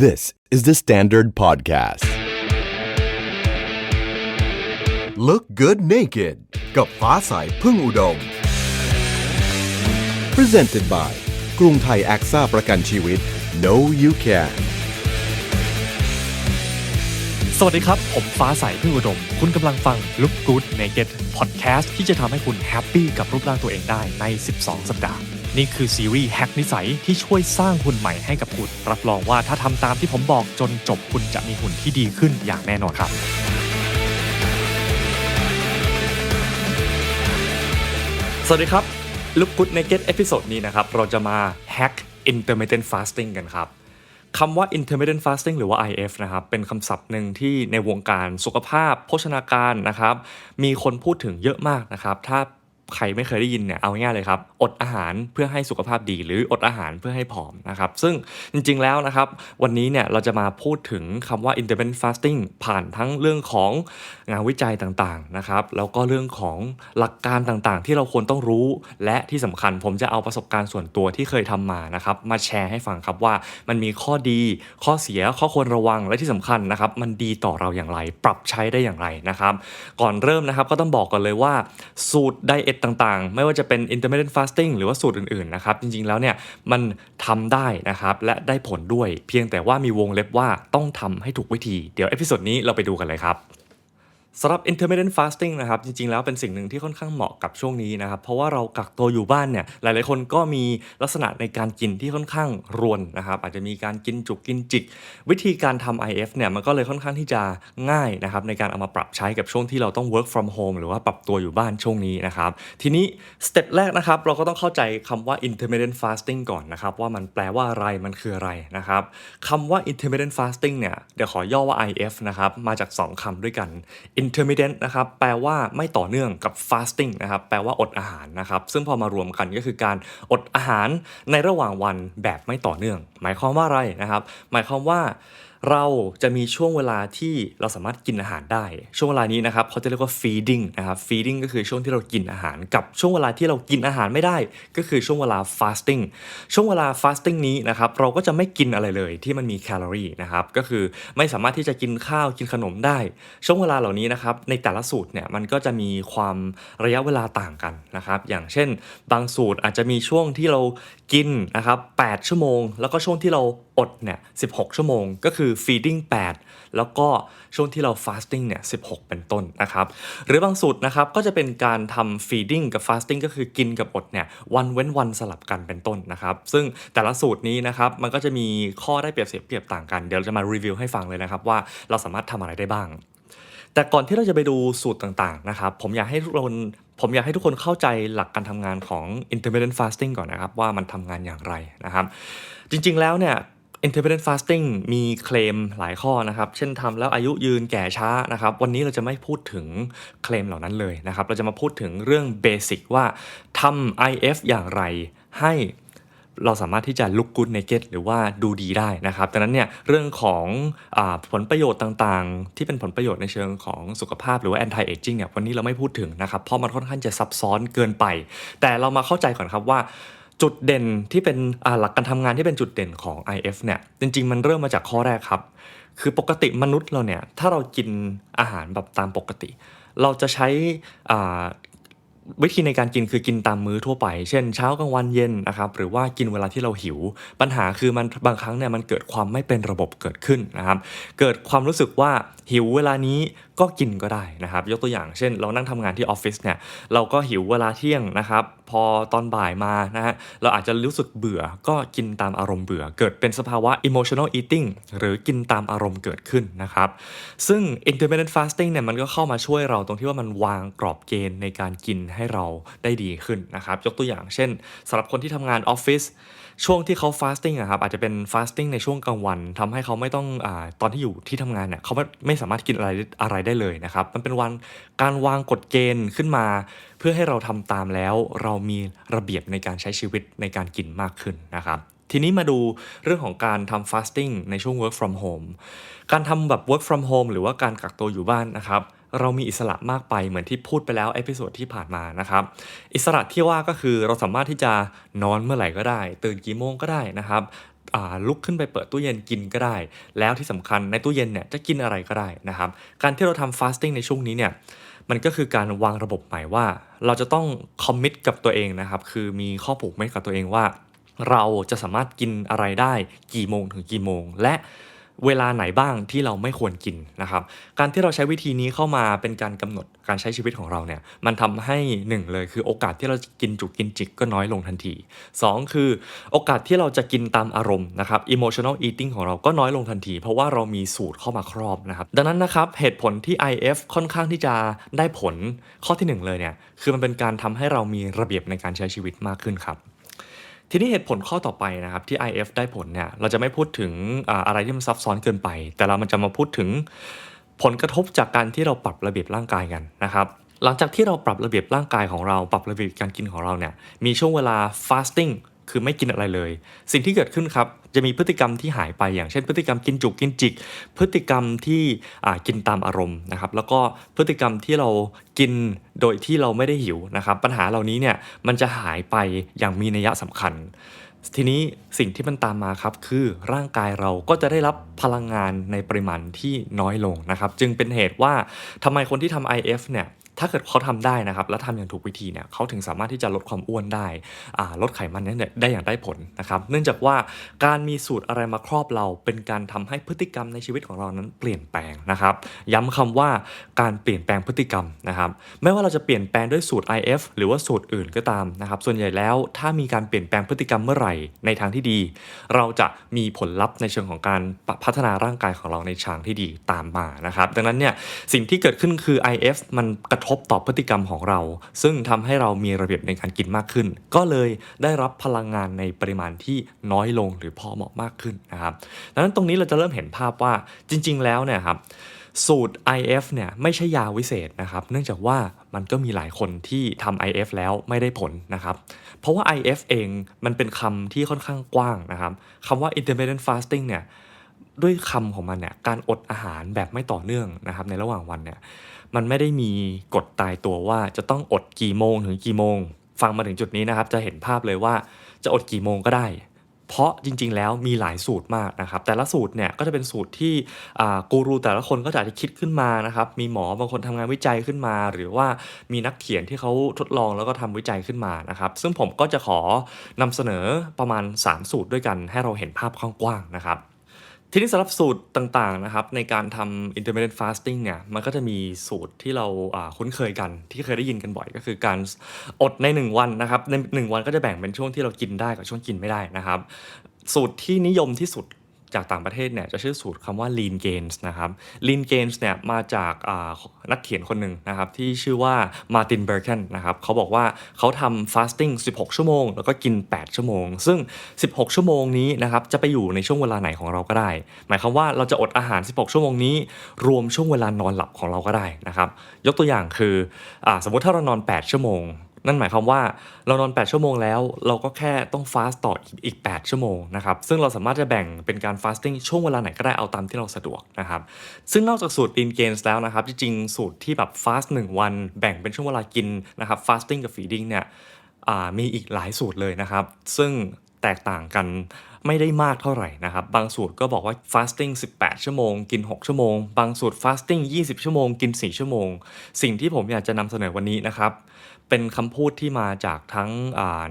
This is the Standard Podcast. Look good naked กับฟ้าใสพึ่งอุดม Presented by กรุงไทยแอคซ่าประกันชีวิต No You Can สวัสดีครับ ผมฟ้าใสพึ่งอุดม คุณกำลังฟัง Look Good Naked Podcast ที่จะทำให้คุณแฮปปี้กับรูปร่างตัวเองได้ใน 12 สัปดาห์ นี่คือซีรีส์แฮกนิสัยที่ช่วยสร้างหุ่นใหม่ให้กับคุณ รับรองว่าถ้าทำตามที่ผมบอกจนจบคุณจะมีหุ่นที่ดีขึ้นอย่างแน่นอนครับสวัสดีครับ Look Good Naked เอพิโซดนี้นะครับ เราจะมา hack intermittent fasting กันครับคำว่า intermittent fasting หรือว่า IF นะครับ เป็นคำศัพท์หนึ่งที่ในวงการสุขภาพ โภชนาการนะครับ มีคนพูดถึงเยอะมากนะครับ ถ้า ใครไม่เคยได้ยินเนี่ยเอาง่ายเลยครับอดอาหารเพื่อให้สุขภาพดี หรืออดอาหารเพื่อให้ผอมนะครับซึ่งจริงๆแล้วนะครับวันนี้เนี่ยเราจะมาพูดถึงคำว่า intermittent fasting ผ่านทั้งเรื่องของงานวิจัยต่างๆนะครับแล้วก็เรื่องของหลักการต่างๆ ที่เราควรต้องรู้ และที่สำคัญผมจะเอาประสบการณ์ส่วนตัวที่เคยทำมานะครับมาแชร์ให้ฟังครับว่ามันมีข้อดี ข้อเสียข้อควรระวังและที่สำคัญนะครับมันดีต่อเราอย่างไร ปรับใช้ได้อย่างไรนะครับก่อนเริ่มนะครับก็ต้องบอกก่อนเลยว่าสูตรไดเอทต่างๆ ไม่ว่าจะเป็น intermittent fasting หรือว่าสูตรอื่นๆนะครับจริงๆแล้วเนี่ยมันทำได้นะครับและได้ผลด้วย เพียงแต่ว่ามีวงเล็บว่าต้องทำให้ถูกวิธี เดี๋ยวเอพิโซดนี้เราไปดูกันเลยครับ สำหรับ intermittent fasting นะครับจริงๆ แล้วเป็นสิ่งหนึ่งที่ค่อนข้างเหมาะกับช่วงนี้นะครับเพราะว่าเรากักตัวอยู่บ้านเนี่ยหลายๆคนก็มีลักษณะในการกินที่ค่อนข้างรวนนะครับอาจจะมีการกินจุกกินจิก วิธีการทำ IF เนี่ยมันก็เลยค่อนข้างที่จะง่ายนะครับในการเอามาปรับใช้กับช่วงที่เราต้อง work from home หรือว่าปรับตัวอยู่บ้านช่วงนี้นะครับทีนี้สเต็ปแรกนะครับเราก็ต้องเข้าใจคำว่า intermittent fasting ก่อนนะครับว่ามันแปลว่าอะไรมันคืออะไรนะครับคำว่า intermittent fasting เนี่ยเดี๋ยวขอย่อว่า IF นะครับมาจาก 2คำด้วยกัน intermittent นะครับแปลว่าไม่ต่อเนื่องกับ fasting นะครับแปลว่าอดอาหารนะครับซึ่งพอมารวมกันก็คือการอดอาหารในระหว่างวันแบบไม่ต่อเนื่อง หมายความว่าอะไรนะครับ หมายความว่า เราจะมีช่วงเวลาที่เราสามารถกินอาหารได้ ช่วงเวลานี้นะครับเขาจะเรียกว่า feeding นะครับ feeding ก็คือช่วงที่เรากินอาหารกับช่วงเวลาที่เรากินอาหารไม่ได้ ก็คือช่วงเวลา fasting ช่วงเวลา fasting นี้นะครับเราก็จะไม่กินอะไรเลยที่มันมีแคลอรี่นะครับก็คือไม่สามารถที่จะกินข้าวกินขนมได้ ช่วงเวลาเหล่านี้นะครับในแต่ละสูตรเนี่ยมันก็จะมีความระยะเวลาต่างกันนะครับอย่างเช่น บางสูตรอาจจะมีช่วงที่เรากินนะครับ8ชั่วโมง แล้วก็ช่วงที่เราอดเนี่ย16 ชั่วโมง ก็คือ feeding 8 แล้วก็ช่วงที่เรา fasting เนี่ย16 เป็นต้นนะครับ หรือบางสูตรนะครับก็จะเป็นการทำ feeding กับ fasting ก็คือกินกับอดเนี่ยวันเว้นวันสลับกันเป็นต้นนะครับ ซึ่งแต่ละสูตรนี้นะครับมันก็จะมีข้อได้เปรียบเสียเปรียบต่างกัน เดี๋ยวเราจะมารีวิวให้ฟังเลยนะครับว่าเราสามารถทำอะไรได้บ้าง แต่ก่อนที่เราจะไปดูสูตรต่างๆนะครับผมอยากให้ทุกคนผมอยากให้ทุกคนเข้าใจหลักการทำงานของ intermittent fasting ก่อนนะครับว่ามันทำงานอย่างไรนะครับ จริงๆแล้วเนี่ย intermittent fasting มีเคลมหลายข้อนะครับ เช่นทำแล้วอายุยืนแก่ช้านะครับ วันนี้เราจะไม่พูดถึงเคลมเหล่านั้นเลยนะครับ เราจะมาพูดถึงเรื่องเบสิกว่าทำ IF อย่างไรให้เราสามารถที่จะ look good naked หรือว่าดูดีได้นะครับดังนั้นเนี่ยเรื่องของอผลประโยชน์ต่างๆ ที่เป็นผลประโยชน์ในเชิงของสุขภาพหรือว่า anti aging เนี่ยวันนี้เราไม่พูดถึงนะครับเพราะมันค่อนข้างจะซับซ้อนเกินไป แต่เรามาเข้าใจก่อนครับว่า จุดเด่นที่เป็นหลักการทำงานที่เป็นจุดเด่นของ IF เนี่ยจริง ๆ มันเริ่มมาจากข้อแรกครับ คือปกติมนุษย์เราเนี่ยถ้าเรากินอาหารแบบตามปกติ เราจะใช้วิธีในการกินคือกินตามมื้อทั่วไป เช่นเช้ากลางวันเย็นนะครับหรือว่ากินเวลาที่เราหิว ปัญหาคือมันบางครั้งเนี่ยมันเกิดความไม่เป็นระบบเกิดขึ้นนะครับ เกิดความรู้สึกว่าหิวเวลานี้ก็กินก็ได้นะครับ ยกตัวอย่างเช่น เรานั่งทำงานที่ออฟฟิศเนี่ยเราก็หิวเวลาเที่ยงนะครับพอตอนบ่ายมานะฮะเราอาจจะรู้สึกเบื่อก็กินตามอารมณ์เบื่อ เกิดเป็นสภาวะ emotional eating หรือกินตามอารมณ์เกิดขึ้นนะครับ ซึ่ง intermittent fasting เนี่ยมันก็เข้ามาช่วยเราตรงที่ว่ามันวางกรอบเกณฑ์ในการกินให้เราได้ดีขึ้นนะครับ ยกตัวอย่างเช่นสำหรับคนที่ทำงานออฟฟิศ ช่วงที่เขา fasting อะครับอาจจะเป็น fasting ในช่วงกลางวันทำให้เขาไม่ต้องอตอนที่อยู่ที่ทำงานเนี่ยเขาไม่ไม่สามารถกินอะไรอะไรได้เลยนะครับ มันเป็นวันการวางกฎเกณฑ์ขึ้นมา เพื่อให้เราทำตามแล้ว เรามีระเบียบในการใช้ชีวิตในการกินมากขึ้นนะครับทีนี้มาดูเรื่องของการทำ fasting ในช่วง work from home การทำแบบ work from home หรือว่าการกักตัวอยู่บ้านนะครับ เรามีอิสระมากไปเหมือนที่พูดไปแล้วเอพิโซดที่ผ่านมานะครับอิสระที่ว่าก็คือเราสามารถที่จะนอนเมื่อไหร่ก็ได้ ตื่นกี่โมงก็ได้นะครับลุกขึ้นไปเปิดตู้เย็นกินก็ได้ แล้วที่สำคัญในตู้เย็นเนี่ยจะกินอะไรก็ได้นะครับ การที่เราทำ fasting ในช่วงนี้เนี่ยมันก็คือการวางระบบใหม่ว่า เราจะต้องคอมมิตกับตัวเองนะครับ คือมีข้อผูกมัดกับตัวเองว่า เราจะสามารถกินอะไรได้กี่โมงถึงกี่โมง และ เวลาไหนบ้างที่เราไม่ควรกินนะครับ การที่เราใช้วิธีนี้เข้ามาเป็นการกำหนดการใช้ชีวิตของเราเนี่ย มันทำให้หนึ่งเลยคือโอกาสที่เราจะกินจุกกินจิกก็น้อยลงทันทีสองคือโอกาสที่เราจะกินตามอารมณ์นะครับ emotional eating ของเราก็น้อยลงทันที เพราะว่าเรามีสูตรเข้ามาครอบนะครับ ดังนั้นนะครับเหตุผลที่ IF ค่อนข้างที่จะได้ผลข้อที่หนึ่งเลยเนี่ย คือมันเป็นการทำให้เรามีระเบียบในการใช้ชีวิตมากขึ้นครับ ทีนี้เหตุผลข้อต่อไปนะครับที่ IF ได้ผลเนี่ยเราจะไม่พูดถึงอะไรที่มันซับซ้อนเกินไป แต่เรามันจะมาพูดถึงผลกระทบจากการที่เราปรับระเบียบร่างกายกันนะครับหลังจากที่เราปรับระเบียบร่างกายของเราปรับระเบียบการกินของเราเนี่ยมีช่วงเวลา fasting คือไม่กินอะไรเลย สิ่งที่เกิดขึ้นครับจะมีพฤติกรรมที่หายไปอย่างเช่น พฤติกรรมกินจุกกินจิก พฤติกรรมที่กินตามอารมณ์นะครับแล้วก็พฤติกรรมที่เรากินโดยที่เราไม่ได้หิวนะครับปัญหาเหล่านี้เนี่ยมันจะหายไปอย่างมีนัยสำคัญ ทีนี้สิ่งที่มันตามมาครับคือร่างกายเราก็จะได้รับพลังงานในปริมาณที่น้อยลงนะครับจึงเป็นเหตุว่าทำไมคนที่ทำ IF เนี่ย ถ้าเกิดเขาทำได้นะครับ และทำอย่างถูกวิธีเนี่ยเขาถึงสามารถที่จะลดความอ้วนได้ลดไขมันนั้นเนี่ยได้อย่างได้ผลนะครับ เนื่องจากว่าการมีสูตรอะไรมาครอบเราเป็นการทำให้พฤติกรรมในชีวิตของเรานั้นเปลี่ยนแปลงนะครับ ย้ำคำว่าการเปลี่ยนแปลงพฤติกรรมนะครับ ไม่ว่าเราจะเปลี่ยนแปลงด้วยสูตร IF หรือว่าสูตรอื่นก็ตามนะครับ ส่วนใหญ่แล้วถ้ามีการเปลี่ยนแปลงพฤติกรรมเมื่อไหร่ในทางที่ดี เราจะมีผลลัพธ์ในเชิงของการพัฒนาร่างกายของเราในทางที่ดีตามมานะครับ ดังนั้นเนี่ยสิ่งที่เกิดขึ้นคือ IF มันกระทบต่อพฤติกรรมของเรา ซึ่งทำให้เรามีระเบียบในการกินมากขึ้น ก็เลยได้รับพลังงานในปริมาณที่น้อยลงหรือพอเหมาะมากขึ้นนะครับดังนั้นตรงนี้เราจะเริ่มเห็นภาพว่าจริง ๆ แล้วเนี่ยครับสูตร IF เนี่ยไม่ใช่ยาวิเศษนะครับ เนื่องจากว่ามันก็มีหลายคนที่ทำ IF แล้วไม่ได้ผลนะครับ เพราะว่า IF เองมันเป็นคำที่ค่อนข้างกว้างนะครับคำว่า intermittent fasting เนี่ยด้วยคำของมันเนี่ยการอดอาหารแบบไม่ต่อเนื่องนะครับในระหว่างวันเนี่ย มันไม่ได้มีกฎตายตัวว่าจะต้องอดกี่โมงถึงกี่โมง ฟังมาถึงจุดนี้นะครับ จะเห็นภาพเลยว่าจะอดกี่โมงก็ได้ เพราะจริง ๆ แล้วมีหลายสูตรมากนะครับ แต่ละสูตรเนี่ยก็จะเป็นสูตรที่กูรูแต่ละคนก็จะอาจจะคิดขึ้นมานะครับ มีหมอบางคนทำงานวิจัยขึ้นมา หรือว่ามีนักเขียนที่เขาทดลองแล้วก็ทำวิจัยขึ้นมานะครับ ซึ่งผมก็จะขอนำเสนอประมาณ 3 สูตรด้วยกันให้เราเห็นภาพกว้างๆนะครับ ทีนี้สำหรับสูตรต่างๆนะครับในการทำ intermittent fasting เนี่ยมันก็จะมีสูตรที่เราคุ้นเคยกันที่เคยได้ยินกันบ่อยก็คือการอดใน 1 วันนะครับใน 1 วันก็จะแบ่งเป็นช่วงที่เรากินได้กับช่วงกินไม่ได้นะครับ สูตรที่นิยมที่สุด จากต่างประเทศเนี่ยจะชื่อสูตรคำว่า lean gains นะครับ lean gains เนี่ยมาจากนักเขียนคนหนึ่งนะครับที่ชื่อว่า Martin Berken นะครับเขาบอกว่าเขาทำ fasting 16 ชั่วโมง แล้วก็กิน 8 ชั่วโมง ซึ่ง 16 ชั่วโมงนี้นะครับจะไปอยู่ในช่วงเวลาไหนของเราก็ได้ หมายความว่าเราจะอดอาหาร 16 ชั่วโมงนี้ รวมช่วงเวลานอนหลับของเราก็ได้นะครับยกตัวอย่างคืออสมมติถ้าเรานอน 8 ชั่วโมง นั่นหมายความว่าเรานอน 8 ชั่วโมงแล้ว เราก็แค่ต้องฟาสต์ต่ออีก 8 ชั่วโมงนะครับซึ่งเราสามารถจะแบ่งเป็นการฟาสติ้งช่วงเวลาไหนก็ได้เอาตามที่เราสะดวกนะครับซึ่งนอกจากสูตร Lean Gains แล้วนะครับจริงๆสูตรที่แบบฟาสต์1วันแบ่งเป็นช่วงเวลากินนะครับฟาสติ้งกับฟีดิ้งเนี่ยมีอีกหลายสูตรเลยนะครับ ซึ่งแตกต่างกันไม่ได้มากเท่าไหร่นะครับ บางสูตรก็บอกว่า fasting 18 ชั่วโมง กิน 6 ชั่วโมง บางสูตร fasting 20 ชั่วโมง กิน 4 ชั่วโมง สิ่งที่ผมอยากจะนำเสนอวันนี้นะครับ เป็นคำพูดที่มาจากทั้ง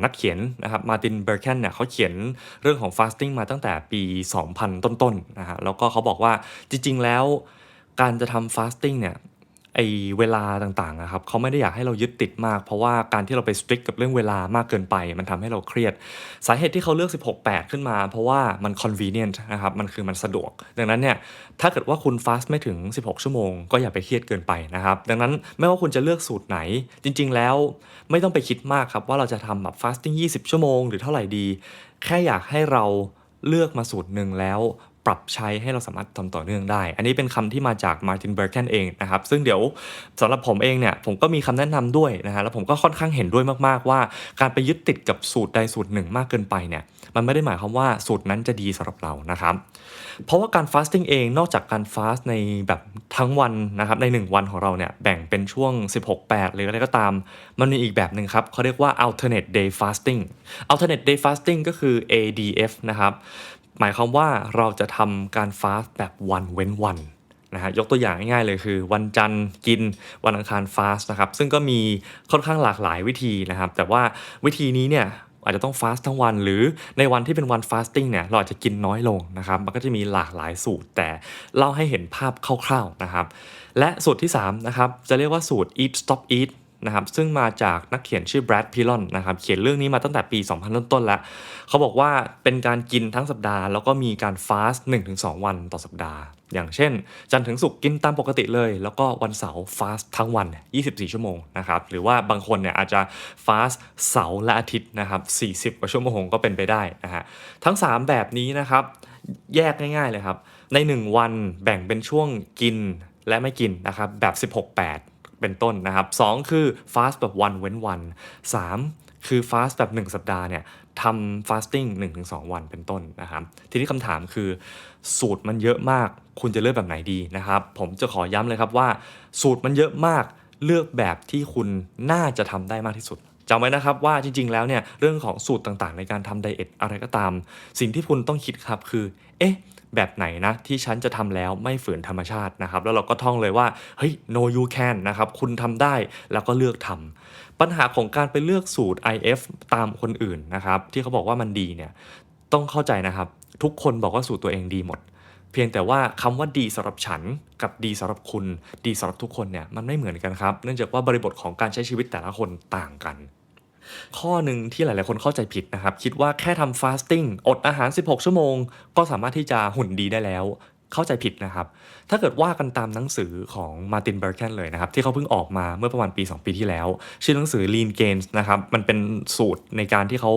นักเขียนนะครับมาตินเบอร์แคนเนี่ยเขาเขียนเรื่องของ fasting มาตั้งแต่ปี 2000 ต้นๆนะฮะแล้วก็เขาบอกว่าจริงๆแล้วการจะทำ fasting เนี่ย ไอเวลาต่างๆนะครับเขาไม่ได้อยากให้เรายึดติดมาก เพราะว่าการที่เราไปสตริกกับเรื่องเวลามากเกินไป มันทำให้เราเครียด สาเหตุที่เขาเลือก 16-8 ขึ้นมา เพราะว่ามัน convenient นะครับมันคือมันสะดวก ดังนั้นเนี่ยถ้าเกิดว่าคุณฟาสไม่ถึง 16 ชั่วโมง ก็อย่าไปเครียดเกินไปนะครับดังนั้นไม่ว่าคุณจะเลือกสูตรไหน จริง ๆ แล้วไม่ต้องไปคิดมากครับว่าเราจะทำแบบ fasting 20 ชั่วโมง หรือเท่าไหร่ดี แค่อยากให้เราเลือกมาสูตรหนึ่งแล้ว ปรับใช้ให้เราสามารถทำต่อเนื่องได้ อันนี้เป็นคำที่มาจากมาร์ตินเบอร์แคนเองนะครับ ซึ่งเดี๋ยวสำหรับผมเองเนี่ย ผมก็มีคำแนะนำด้วยนะฮะ แล้วผมก็ค่อนข้างเห็นด้วยมากๆว่า การไปยึดติดกับสูตรใดสูตรหนึ่งมากเกินไปเนี่ย มันไม่ได้หมายความว่าสูตรนั้นจะดีสำหรับเรานะครับ เพราะว่าการฟาสติ้งเอง นอกจากการฟาสในแบบทั้งวันนะครับ ใน 1 วันของเราเนี่ย แบ่งเป็นช่วง 16-8 หรืออะไรก็ตาม มันมีอีกแบบหนึ่งครับเขาเรียกว่า alternate day fasting alternate day fasting ก็คือ ADF นะครับ หมายความว่าเราจะทำการฟาสต์แบบวันเว้นวันนะฮะยกตัวอย่างง่ายๆเลยคือ วันจันทร์กินวันอังคารฟาสต์นะครับซึ่งก็มีค่อนข้างหลากหลายวิธีนะครับ แต่ว่าวิธีนี้เนี่ยอาจจะต้องฟาสต์ทั้งวัน หรือในวันที่เป็นวันฟาสติ้งเนี่ยเราอาจจะกินน้อยลงนะครับ มันก็จะมีหลากหลายสูตร แต่เล่าให้เห็นภาพคร่าวๆนะครับ และสูตรที่3นะครับจะเรียกว่าสูตร eat stop eat นะครับซึ่งมาจากนักเขียนชื่อแบรดพิลอนนะครับเขียนเรื่องนี้มาตั้งแต่ปี 2000ต้นๆแล้ว เขาบอกว่าเป็นการกินทั้งสัปดาห์ แล้วก็มีการฟาสต์1-2 วันต่อสัปดาห์ อย่างเช่น จันทร์ถึงศุกร์กินตามปกติเลย แล้วก็วันเสาร์ฟาสต์ทั้งวัน 24 ชั่วโมงนะครับหรือว่าบางคนเนี่ยอาจจะฟาสต์เสาร์และอาทิตย์นะครับ40 กว่าชั่วโมงก็เป็นไปได้นะฮะทั้ง 3 แบบนี้นะครับแยกง่ายๆเลยครับใน 1 วันแบ่งเป็นช่วงกินและไม่กินนะครับแบบ 16-8 เป็นต้นนะครับ 2 คือฟาสต์แบบวันเว้นวัน 3 คือฟาสต์แบบ 1 สัปดาห์เนี่ยทำฟาสติ้ง1-2 วันเป็นต้นนะครับ ทีนี้คำถามคือสูตรมันเยอะมาก คุณจะเลือกแบบไหนดีนะครับ ผมจะขอย้ำเลยครับว่า สูตรมันเยอะมากเลือกแบบที่คุณน่าจะทำได้มากที่สุด จำไว้นะครับว่าจริงๆ แล้วเนี่ยเรื่องของสูตรต่างๆ ในการทำไดเอทอะไรก็ตาม สิ่งที่คุณต้องคิดครับคือ เอ๊ะ แบบไหนนะ ที่ฉันจะทำแล้วไม่ฝืนธรรมชาตินะครับ แล้วเราก็ท่องเลยว่า เฮ้ย no you can นะครับ คุณทำได้แล้วก็เลือกทำปัญหาของการไปเลือกสูตร IF ตามคนอื่นนะครับ ที่เขาบอกว่ามันดีเนี่ยต้องเข้าใจนะครับ ทุกคนบอกว่าสูตรตัวเองดีหมด เพียงแต่ว่าคำว่าดีสำหรับฉันกับดีสำหรับคุณ ดีสำหรับทุกคนเนี่ยมันไม่เหมือนกันครับ เนื่องจากว่าบริบทของการใช้ชีวิตแต่ละคนต่างกัน ข้อหนึ่งที่หลาย ๆ คนเข้าใจผิดนะครับ คิดว่าแค่ทำฟาสติ้งอดอาหาร 16 ชั่วโมง ก็สามารถที่จะหุ่นดีได้แล้ว เข้าใจผิดนะครับ ถ้าเกิดว่ากันตามหนังสือของมาตินเบอร์แคนเลยนะครับ ที่เขาเพิ่งออกมาเมื่อประมาณปี 2 ปีที่แล้ว ชื่อหนังสือ Lean Gains นะครับ มันเป็นสูตรในการที่เขา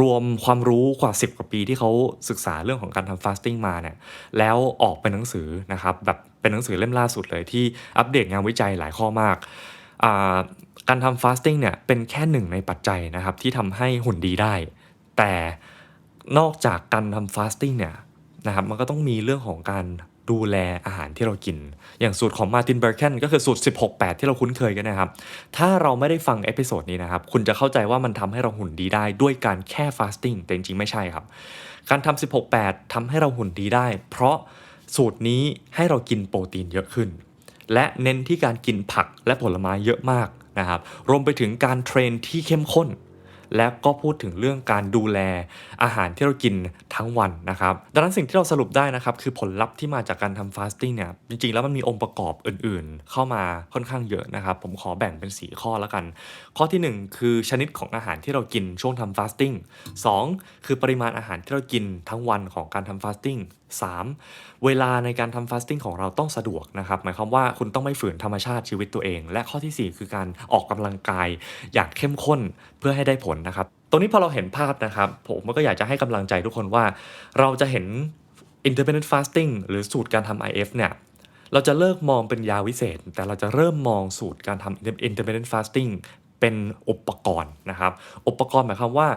รวมความรู้กว่า 10 กว่าปีที่เขาศึกษาเรื่องของการทำฟาสติ้งมาเนี่ยแล้วออกเป็นหนังสือนะครับแบบเป็นหนังสือเล่มล่าสุดเลยที่อัปเดตงานวิจัยหลายข้อมากการทำฟาสติ้งเนี่ยเป็นแค่หนึ่งในปัจจัยนะครับที่ทำให้หุ่นดีได้ แต่นอกจากการทำฟาสติ้งเนี่ย นะครับมันก็ต้องมีเรื่องของการดูแลอาหารที่เรากิน อย่างสูตรของมาตินเบอร์แคนก็คือสูตร 16-8 ที่เราคุ้นเคยกันนะครับ ถ้าเราไม่ได้ฟังเอพิโซดนี้นะครับ คุณจะเข้าใจว่ามันทำให้เราหุ่นดีได้ด้วยการแค่ฟาสติ้งแต่จริงๆ ไม่ใช่ครับ การทำ16-8ทำให้เราหุ่นดีได้ เพราะสูตรนี้ให้เรากินโปรตีนเยอะขึ้น และเน้นที่การกินผักและผลไม้เยอะมากนะครับ รวมไปถึงการเทรนที่เข้มข้น และก็พูดถึงเรื่องการดูแลอาหารที่เรากินทั้งวันนะครับ ดังนั้นสิ่งที่เราสรุปได้นะครับ คือผลลัพธ์ที่มาจากการทำฟาสติ้งเนี่ย จริงๆ แล้วมันมีองค์ประกอบอื่นๆ เข้ามาค่อนข้างเยอะนะครับ ผมขอแบ่งเป็น 4 ข้อแล้วกัน ข้อทีหนึ่1 คือชนิดของอาหารที่เรากินช่วงทำฟาสติ้ง2คือปริมาณอาหารที่เรากินทั้งวันของการทำฟาสติ้ง 3. เวลาในการทำฟาสติ้งของเราต้องสะดวกนะครับ หมายความว่าคุณต้องไม่ฝืนธรรมชาติชีวิตตัวเอง และข้อทีสี่ 4 คือการออกกำลังกายอย่างเข้มข้นเพื่อให้ได้ผลนะครับ ตรงนี้พอเราเห็นภาพนะครับ ผมก็อยากจะให้กำลังใจทุกคนว่า เราจะเห็น intermittent fasting หรือสูตรการทำ IF เนี่ยเราจะเลิกมองเป็นยาวิเศษ แต่เราจะเริ่มมองสูตรการทำ intermittent fasting เป็นอุปกรณ์นะครับ อุปกรณ์หมายความว่า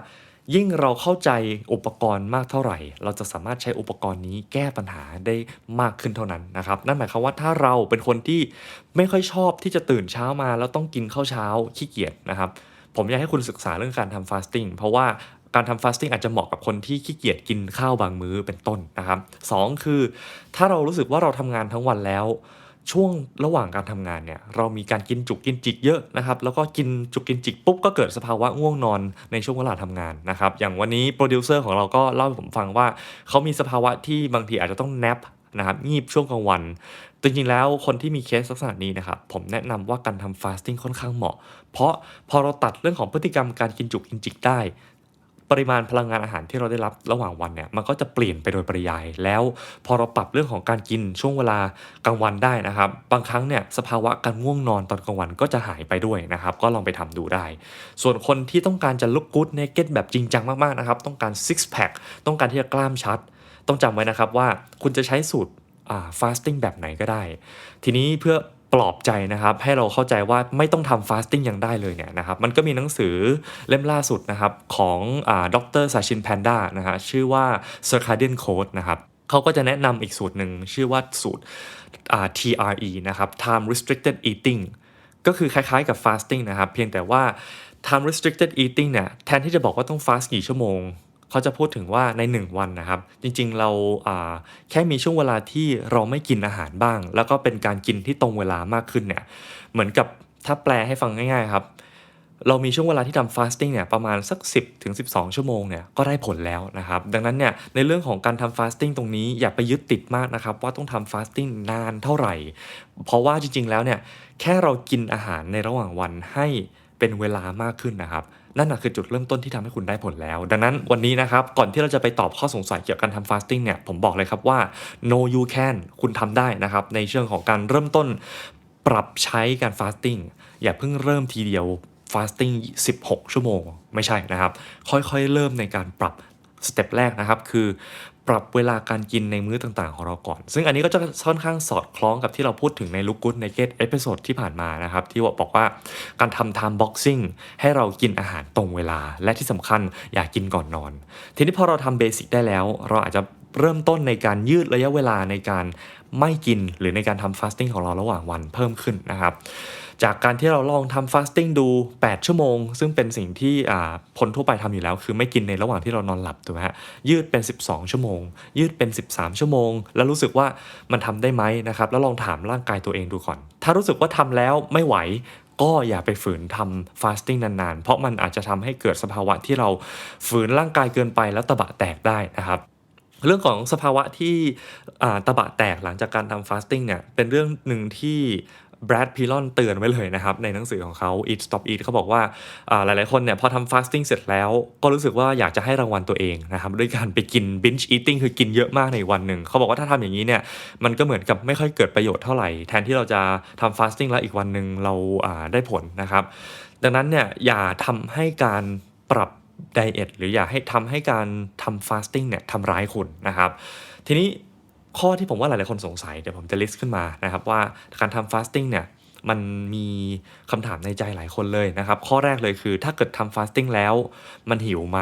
ยิ่งเราเข้าใจอุปกรณ์มากเท่าไหร่ เราจะสามารถใช้อุปกรณ์นี้แก้ปัญหาได้มากขึ้นเท่านั้นนะครับ นั่นหมายความว่าถ้าเราเป็นคนที่ไม่ค่อยชอบที่จะตื่นเช้ามา แล้วต้องกินข้าวเช้าขี้เกียจนะครับ ผมอยากให้คุณศึกษาเรื่องการทำฟาสติ้งเพราะว่าการทำฟาสติ้งอาจจะเหมาะกับคนที่ขี้เกียจกินข้าวบางมื้อเป็นต้นนะครับสองคือ ถ้าเรารู้สึกว่าเราทำงานทั้งวันแล้ว ช่วงระหว่างการทำงานเนี่ยเรามีการกินจุกกินจิกเยอะนะครับแล้วก็กินจุกกินจิกปุ๊บก็เกิดสภาวะง่วงนอนในช่วงเวลาทำงานนะครับอย่างวันนี้โปรดิวเซอร์ของเราก็เล่าให้ผมฟังว่าเขามีสภาวะที่บางทีอาจจะต้องแนปนะครับงีบช่วงกลางวัน จริงๆ แล้วคนที่มีเคสลักษณะนี้นะครับ ผมแนะนำว่าการทำฟาสติ้งค่อนข้างเหมาะ เพราะพอเราตัดเรื่องของพฤติกรรมการกินจุกกินจิกได้ ปริมาณพลังงานอาหารที่เราได้รับระหว่างวันเนี่ยมันก็จะเปลี่ยนไปโดยปริยาย แล้วพอเราปรับเรื่องของการกินช่วงเวลากลางวันได้นะครับ บางครั้งเนี่ยสภาวะการง่วงนอนตอนกลางวันก็จะหายไปด้วยนะครับ ก็ลองไปทำดูได้ ส่วนคนที่ต้องการจะลุกกู๊ดเนเก็ตแบบจริงจังมากๆนะครับ ต้องการซิกแพคต้องการที่จะกล้ามชัด ต้องจำไว้นะครับว่าคุณจะใช้สูตรอ่าฟาสติ้งแบบไหนก็ได้ ทีนี้เพื่อ ปลอบใจนะครับให้เราเข้าใจว่าไม่ต้องทำฟาสติ้งยังได้เลยเนี่ยนะครับมันก็มีหนังสือเล่มล่าสุดนะครับของอ่าดรซาชินแพนด้านะฮะชื่อว่า Circadian Code นะครับเขาก็จะแนะนำอีกสูตรหนึ่งชื่อว่าสูตรอ่า TRE นะครับ Time Restricted Eating ก็คือคล้ายๆกับ fasting นะครับ เพียงแต่ว่า time restricted eating เนี่ยแทนที่จะบอกว่าต้อง fast กี่ชั่วโมง เขาจะพูดถึงว่าใน 1 วันนะครับ จริงๆเราาแค่มีช่วงเวลาที่เราไม่กินอาหารบ้าง แล้วก็เป็นการกินที่ตรงเวลามากขึ้นเนี่ยเหมือนกับถ้าแปลให้ฟังง่ายๆครับเรามีช่วงเวลาที่ทำฟาสติ้งเนี่ยประมาณสัก 10ถึง12 ชั่วโมงเนี่ยก็ได้ผลแล้วนะครับ ดังนั้นเนี่ยในเรื่องของการทำฟาสติ้งตรงนี้อย่าไปยึดติดมากนะครับ ว่าต้องทำฟาสติ้งนานเท่าไหร่ เพราะว่าจริงๆแล้วเนี่ยแค่เรากินอาหารในระหว่างวันให้ เป็นเวลามากขึ้นนะครับนั่นนะคือจุดเริ่มต้นที่ทำให้คุณได้ผลแล้ว ดังนั้นวันนี้นะครับ ก่อนที่เราจะไปตอบข้อสงสัยเกี่ยวกับการทำฟาสติ้งเนี่ย ผมบอกเลยครับว่า no you can คุณทำได้นะครับ ในเชิงของการเริ่มต้นปรับใช้การฟาสติ้งอย่าเพิ่งเริ่มทีเดียวฟาสติ้ง16 ชั่วโมง ไม่ใช่นะครับ ค่อยๆ เริ่มในการปรับสเต็ปแรกนะครับ คือ ปรับเวลาการกินในมื้อต่างๆ ของเราก่อน ซึ่งอันนี้ก็จะค่อนข้างสอดคล้องกับที่เราพูดถึงในลุกกุ d ในเกตเอพิโซดที่ผ่านมานะครับ ที่บอกว่าการทำ time boxing ให้เรากินอาหารตรงเวลา และที่สำคัญอย่ากกินก่อนนอน ทีนี้พอเราทำเบสิกได้แล้ว เราอาจจะเริ่มต้นในการยืดระยะเวลาในการไม่กินหรือในการทำฟาสติ้งของเราระหว่างวันเพิ่มขึ้นนะครับ จากการที่เราลองทำฟาสติ้งดู 8 ชั่วโมง ซึ่งเป็นสิ่งที่คนทั่วไปทำอยู่แล้ว คือไม่กินในระหว่างที่เรานอนหลับถูกไหมฮะยืดเป็น 12 ชั่วโมง ยืดเป็น 13 ชั่วโมง แล้วรู้สึกว่ามันทำได้ไหมนะครับแล้วลองถามร่างกายตัวเองดูก่อน ถ้ารู้สึกว่าทำแล้วไม่ไหวก็อย่าไปฝืนทำฟาสติ้งนานๆ เพราะมันอาจจะทำให้เกิดสภาวะที่เราฝืนร่างกายเกินไปแล้วตะบะแตกได้นะครับเรื่องของสภาวะที่ตะบะแตกหลังจากการทำฟาสติ้งเนี่ยเป็นเรื่องหนึ่งที่ แบรดพีลอนเตือนไว้เลยนะครับในหนังสือของเขา Eat Stop Eat เขาบอกว่าหลายๆคนเนี่ยพอทำฟาสติ้งเสร็จแล้ว ก็รู้สึกว่าอยากจะให้รางวัลตัวเองนะครับด้วยการไปกิน binge eating คือกินเยอะมากในวันหนึ่ง เขาบอกว่าถ้าทำอย่างนี้เนี่ยมันก็เหมือนกับไม่ค่อยเกิดประโยชน์เท่าไหร่ แทนที่เราจะทำฟาสติ้งแล้วอีกวันหนึ่งเราาได้ผลนะครับ ดังนั้นเนี่ยอย่าทำให้การปรับไดเอทหรืออย่าให้ทำให้การทำฟาสติ้งเนี่ยทำร้ายคุณนะครับ ทีนี้ ข้อที่ผมว่าหลายๆคนสงสัยเดี๋ยวผมจะลิสต์ขึ้นมานะครับว่าการทำฟาสติ้งเนี่ยมันมีคำถามในใจหลายคนเลยนะครับ ข้อแรกเลยคือถ้าเกิดทำฟาสติ้งแล้ว มันหิวไหม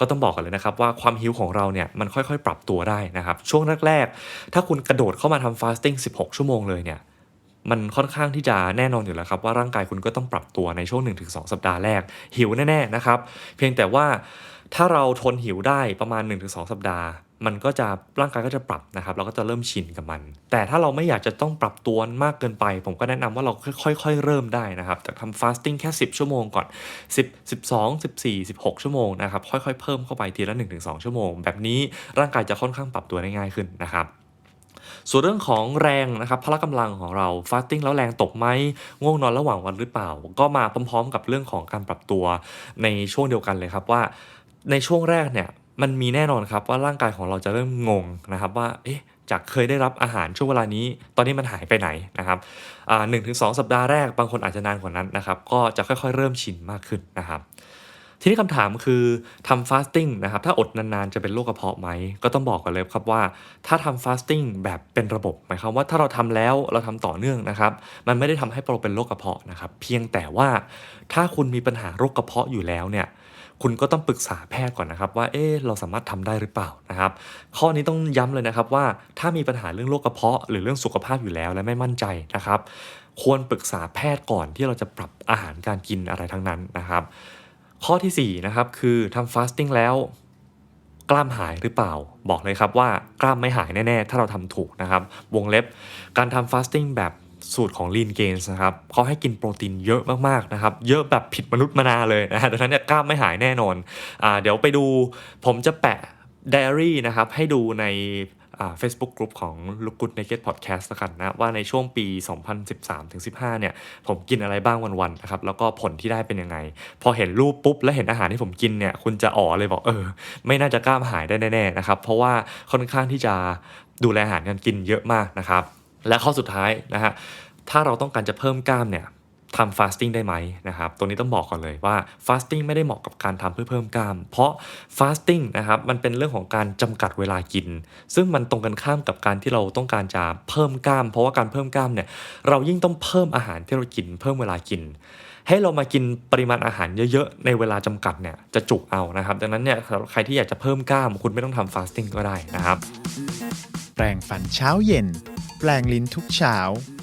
ก็ต้องบอกกันเลยนะครับว่าความหิวของเราเนี่ยมันค่อยๆ ปรับตัวได้นะครับ ช่วงแรกๆ ถ้าคุณกระโดดเข้ามาทำฟาสติ้ง16 ชั่วโมงเลยเนี่ยมันค่อนข้างที่จะแน่นอนอยู่แล้วครับว่าร่างกายคุณก็ต้องปรับตัวในช่วง 1-2 สัปดาห์แรก หิวแน่ๆนะครับ เพียงแต่ว่าถ้าเราทนหิวได้ประมาณ 1-2 สัปดาห์ มันก็จะร่างกายก็จะปรับนะครับเราก็จะเริ่มชินกับมัน แต่ถ้าเราไม่อยากจะต้องปรับตัวมากเกินไป ผมก็แนะนำว่าเราค่อยๆเริ่มได้นะครับจากทำฟาสติ้งแค่ 10 ชั่วโมงก่อน 10 12 14 16 ชั่วโมงนะครับค่อยๆเพิ่มเข้าไปทีละ 1-2 ชั่วโมง แบบนี้ร่างกายจะค่อนข้างปรับตัวได้ง่ายขึ้นนะครับส่วนเรื่องของแรงนะครับพละกำลังของเราฟาสติ้งแล้วแรงตกไหมง่วงนอนระหว่างวันหรือเปล่า ก็มาพร้อมๆ กับเรื่องของการปรับตัวในช่วงเดียวกันเลยครับว่าในช่วงแรกเนี่ย มันมีแน่นอนครับว่าร่างกายของเราจะเริ่มงงนะครับว่าเอ๊ะจากเคยได้รับอาหารช่วงเวลานี้ ตอนนี้มันหายไปไหนนะครับหนึ่งถึงสองสัปดาห์แรกบางคนอาจจะนานกว่านั้นนะครับก็จะค่อยๆ เริ่มชินมากขึ้นนะครับ ทีนี้คำถามคือทำฟาสติ้งนะครับถ้าอดนานๆจะเป็นโรคกระเพาะไหม ก็ต้องบอกกันเลยครับว่า ถ้าทำฟาสติ้งแบบเป็นระบบหมายความว่าถ้าเราทำแล้วเราทำต่อเนื่องนะครับ มันไม่ได้ทำให้เราเป็นโรคกระเพาะนะครับ เพียงแต่ว่าถ้าคุณมีปัญหาโรคกระเพาะอยู่แล้วเนี่ย คุณก็ต้องปรึกษาแพทย์ก่อนนะครับ ว่าเอ๊เราสามารถทำได้หรือเปล่านะครับ ข้อนี้ต้องย้ำเลยนะครับว่าถ้ามีปัญหาเรื่องโรคกระเพาะ หรือเรื่องสุขภาพอยู่แล้วและไม่มั่นใจนะครับ ควรปรึกษาแพทย์ก่อนที่เราจะปรับอาหารการกินอะไรทั้งนั้นนะครับ ข้อที่4นะครับคือทำฟาสติ้งแล้วกล้ามหายหรือเปล่า บอกเลยครับว่ากล้ามไม่หายแน่ ๆ ถ้าเราทำถูกนะครับ วงเล็บการทำฟาสติ้งแบบ สูตรของ Lean Gains นะครับเขาให้กินโปรตีนเยอะมากๆนะครับ เยอะแบบผิดมนุษย์มนาเลยนะฮะดังนั้นเนี่ยกล้ามไม่หายแน่นอนอ่าเดี๋ยวไปดูผมจะแปะไดอารี่นะครับให้ดูในอ่า Facebook Group ของ Look Good Naked Podcast แล้วกันนะว่าในช่วงปี 2013-15 เนี่ย ผมกินอะไรบ้างวันๆนะครับแล้วก็ผลที่ได้เป็นยังไง พอเห็นรูปปุ๊บ แล้วเห็นอาหารที่ผมกินเนี่ย คุณจะอ๋อเลยบอกเออ ไม่น่าจะกล้ามหายได้แน่ๆนะครับ เพราะว่าค่อนข้างที่จะดูแลอาหารการกินเยอะมากนะครับ และข้อสุดท้ายนะฮะถ้าเราต้องการจะเพิ่มกล้ามเนี่ย ทำฟาสติ้งได้ไหมนะครับตัวนี้ต้องบอกก่อนเลยว่าฟาสติ้งไม่ได้เหมาะกับการทำเพื่อเพิ่มกล้าม เพราะฟาสติ้งนะครับมันเป็นเรื่องของการจำกัดเวลากิน ซึ่งมันตรงกันข้ามกับการที่เราต้องการจะเพิ่มกล้าม เพราะว่าการเพิ่มกล้ามเนี่ยเรายิ่งต้องเพิ่มอาหารที่เรากิน เพิ่มเวลากิน ให้เรามากินปริมาณอาหารเยอะๆในเวลาจำกัดเนี่ยจะจุกเอานะครับดังนั้นเนี่ยใครที่อยากจะเพิ่มกล้ามคุณไม่ต้องทำฟาสติ้งก็ได้นะครับแปรงฟันเช้าเย็น แปรงลิ้นทุกเช้า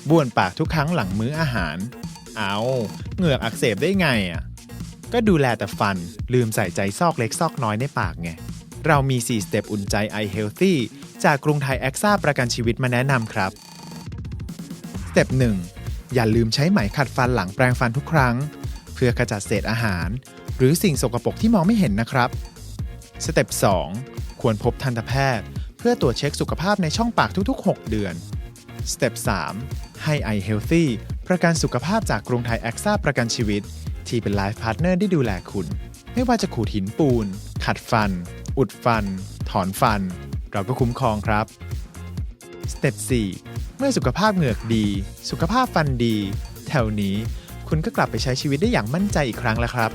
บ้วนปากทุกครั้งหลังมื้ออาหาร เอาเหงือกอักเสบได้ไงอะ ก็ดูแลแต่ฟันลืมใส่ใจซอกเล็กซอกน้อยในปากไง เรามี 4 สเต็ปอุ่นใจ i Healthy จากกรุงไทยแอคซ่าประกันชีวิตมาแนะนำครับ สเต็ป1อย่าลืมใช้ไหมขัดฟันหลังแปรงฟันทุกครั้ง เพื่อขจัดเศษอาหาร หรือสิ่งสกปรกที่มองไม่เห็นนะครับ สเต็ป2ควรพบทันตแพทย์ เพื่อตรวจเช็คสุขภาพในช่องปากทุกๆ 6 เดือนสเต็ป3ให้ i Healthy ประกันสุขภาพจากกรุงไทยแอคซ่าประกันชีวิต ที่เป็นไลฟ์พาร์ทเนอร์ที่ดูแลคุณ ไม่ว่าจะขูดหินปูน ขัดฟัน อุดฟัน ถอนฟัน เราก็คุ้มครองครับสเต็ป4เมื่อสุขภาพเหงือกดี สุขภาพฟันดี แถวนี้ คุณก็กลับไปใช้ชีวิตได้อย่างมั่นใจอีกครั้งแล้วครับ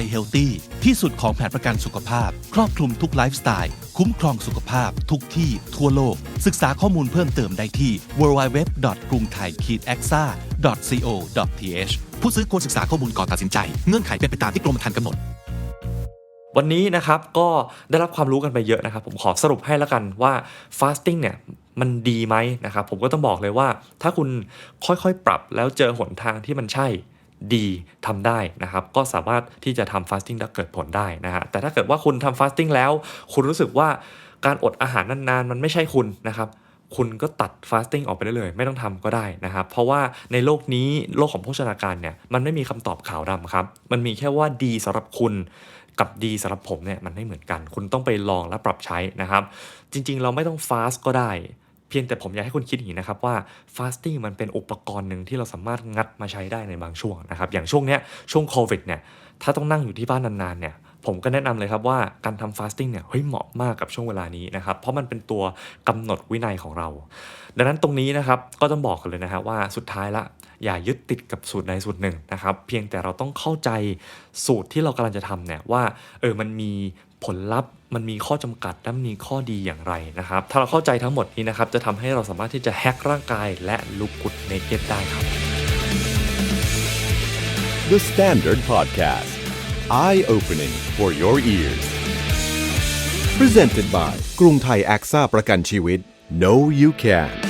i Healthy ที่สุดของแผนประกันสุขภาพ ครอบคลุมทุกไลฟ์สไตล์ คุ้มครองสุขภาพทุกที่ทั่วโลก ศึกษาข้อมูลเพิ่มเติมได้ที่ www. กรุงไทย a x a co th ผู้ซื้อควรศึกษาข้อมูลก่อนตัดสินใจ เงื่อนไขเป็นไปตามที่กรมธรรม์กำหนดวันนี้นะครับก็ได้รับความรู้กันไปเยอะนะครับ ผมขอสรุปให้แล้วกันว่า fasting เนี่ยมันดีไหมนะครับผมก็ต้องบอกเลยว่า ถ้าคุณค่อยๆ ปรับแล้วเจอหนทางที่มันใช่ ดีทำได้นะครับ ก็สามารถที่จะทำ fasting แล้วเกิดผลได้นะฮะแต่ถ้าเกิดว่าคุณทำ fasting แล้ว คุณรู้สึกว่าการอดอาหารนานๆ มันไม่ใช่คุณนะครับคุณก็ตัดฟาสติ้งออกไปได้เลย ไม่ต้องทำก็ได้นะครับ เพราะว่าในโลกนี้โลกของโภชนาการเนี่ยมันไม่มีคำตอบขาวดำครับ มันมีแค่ว่าดีสำหรับคุณกับดีสำหรับผมเนี่ยมันไม่เหมือนกัน คุณต้องไปลองและปรับใช้นะครับ จริงๆ เราไม่ต้องฟาสก็ได้ เพียงแต่ผมอยากให้คุณคิดอย่างนี้นะครับว่าฟาสติ้งมันเป็นอุปกรณ์หนึ่งที่เราสามารถงัดมาใช้ได้ในบางช่วงนะครับอย่างช่วงเนี้ยช่วงโควิดเนี่ยถ้าต้องนั่งอยู่ที่บ้านนานๆเนี่ยผมก็แนะนำเลยครับว่าการทำฟาสติ้งเนี่ยเฮ้ยเหมาะมากกับช่วงเวลานี้นะครับ เพราะมันเป็นตัวกำหนดวินัยของเรา ดังนั้นตรงนี้นะครับก็ต้องบอกกันเลยนะครับว่าสุดท้ายละอย่ายึดติดกับสูตรใดสูตรหนึ่งนะครับ เพียงแต่เราต้องเข้าใจสูตรที่เรากำลังจะทำเนี่ยว่าเออมันมีผลลัพธ์ มันมีข้อจำกัดและมีข้อดีอย่างไรนะครับ ถ้าเราเข้าใจทั้งหมดนี้นะครับ จะทำให้เราสามารถที่จะแฮกร่างกายและลุกกุดเนเก็ตได้ครับ The Standard Podcast Eye Opening for Your Ears Presented by กรุงไทยแอคซ่าประกันชีวิต Know You Can